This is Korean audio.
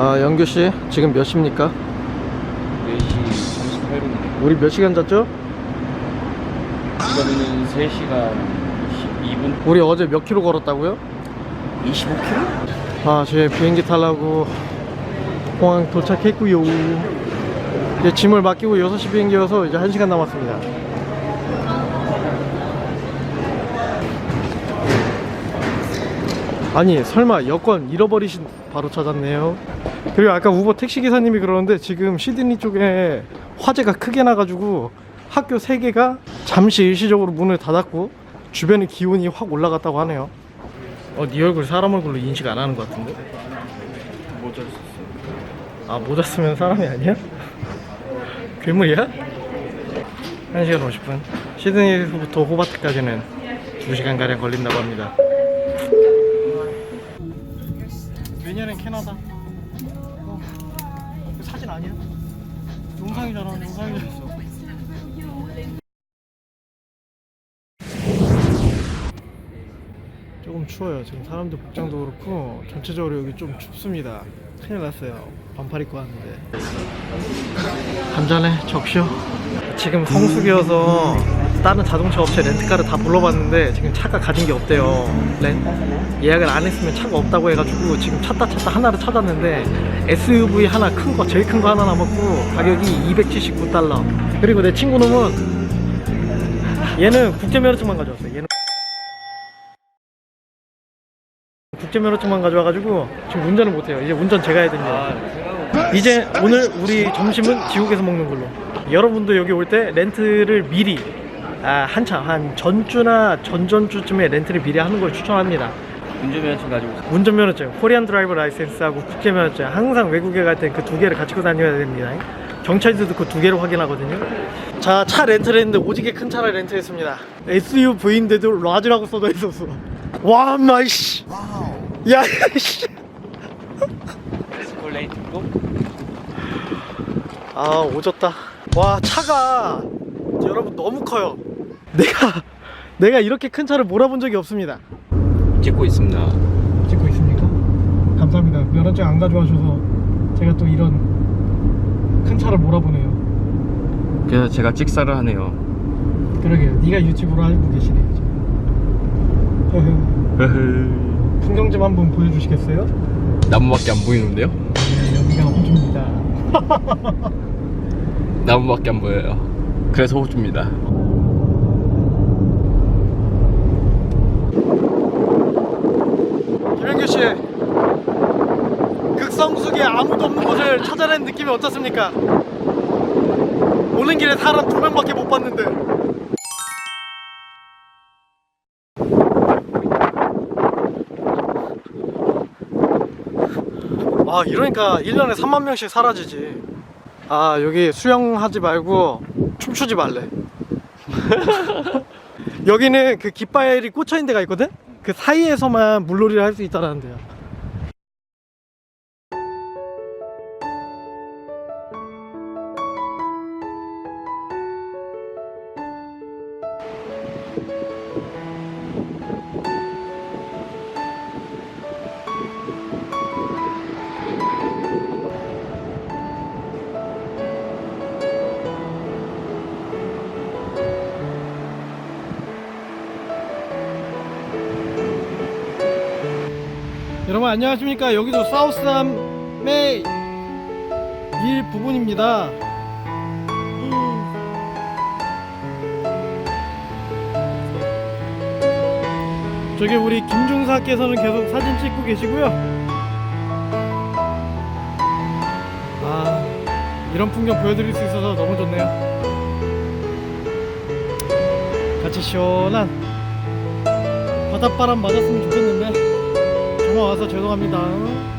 아 영규 씨 지금 몇 시입니까? 4시 38분. 우리 몇 시간 잤죠? 이거는 3시간 12분. 우리 어제 몇 킬로 걸었다고요? 25km? 아, 제 비행기 타려고 공항 도착했고요. 이제 짐을 맡기고 6시 비행기여서 이제 1시간 남았습니다. 아니, 설마 여권 잃어버리신 바로 찾았네요. 그리고 아까 우버 택시 기사님이 그러는데 지금 시드니 쪽에 화재가 크게 나가지고 학교 3개가 잠시 일시적으로 문을 닫았고 주변의 기온이 확 올라갔다고 하네요. 어, 네 얼굴 사람 얼굴로 인식 안 하는 것 같은데? 모자 썼어. 아, 모자 쓰면 사람이 아니야? 괴물이야? 1시간 50분. 시드니에서부터 호바트까지는 2시간가량 걸린다고 합니다. 왜냐면 캐나다. 사진 아니야? 영상이잖아, 영상이잖아. 조금 추워요. 지금 사람들 복장도 그렇고 전체적으로 여기 좀 춥습니다. 큰일 났어요. 반팔 입고 왔는데. 한잔해 적셔. 지금 성수기여서 다른 자동차 업체 렌트카를 다 불러봤는데 지금 차가 가진 게 없대요. 렌 예약을 안 했으면 차가 없다고 해가지고 지금 찾다 찾다 하나를 찾았는데 SUV 하나 큰 거 제일 큰 거 하나 남았고 가격이 279달러. 그리고 내 친구 놈은 얘는 국제면허증만 가져왔어요. 얘는 국제면허증만 가져와가지고 지금 운전을 못해요. 이제 운전 제가 해야 됩니다. 아, 이제 오늘 우리 점심은 지옥에서 먹는 걸로. 여러분도 여기 올 때 렌트를 미리 아, 한참 한 전주나 전전주쯤에 렌트를 미리 하는 걸 추천합니다. 운전면허증 가지고 있어. 운전면허증, 코리안 드라이버 라이센스하고 국제면허증 항상 외국에 갈 때 그 두 개를 가지고 다녀야 됩니다. 경찰들도 그 두 개를 확인하거든요. 자, 차 렌트를 했는데 오지게 큰 차를 렌트했습니다. SUV인데도 라지라고 써져 있었어. 와, 마이 씨. 야, 씨. 에스컬레이터도 아 오졌다 와 차가 여러분 너무 커요 내가 내가 이렇게 큰 차를 몰아본 적이 없습니다 찍고 있습니다. 찍고 있습니까? 감사합니다 면허증 안 가져와셔서 제가 또 이런 큰 차를 몰아보네요 그래서 제가 찍사를 하네요. 그러게요 네가 유튜브로 알고 계시네 허허. 풍경 좀 한번 보여주시겠어요? 나무밖에 안 보이는데요? 네 여기가 호주입니다 나무밖에 안 보여요. 그래서 호주입니다. 김현규 씨 극성수기에 아무도 없는 곳을 찾아낸 느낌이 어떻습니까? 오는 길에 사람 두 명밖에 못 봤는데 아 이러니까 1년에 3만 명씩 사라지지 아 여기 수영하지 말고 춤추지 말래 여기는 그 깃발이 꽂혀있는 데가 있거든? 그 사이에서만 물놀이를 할 수 있다는 데요 여러분 안녕하십니까? 여기도 사우스함의 일 부분입니다. 저기 우리 김중사께서는 계속 사진 찍고 계시고요. 아 이런 풍경 보여드릴 수 있어서 너무 좋네요. 같이 시원한 바닷바람 맞았으면 좋겠는데 와서 죄송합니다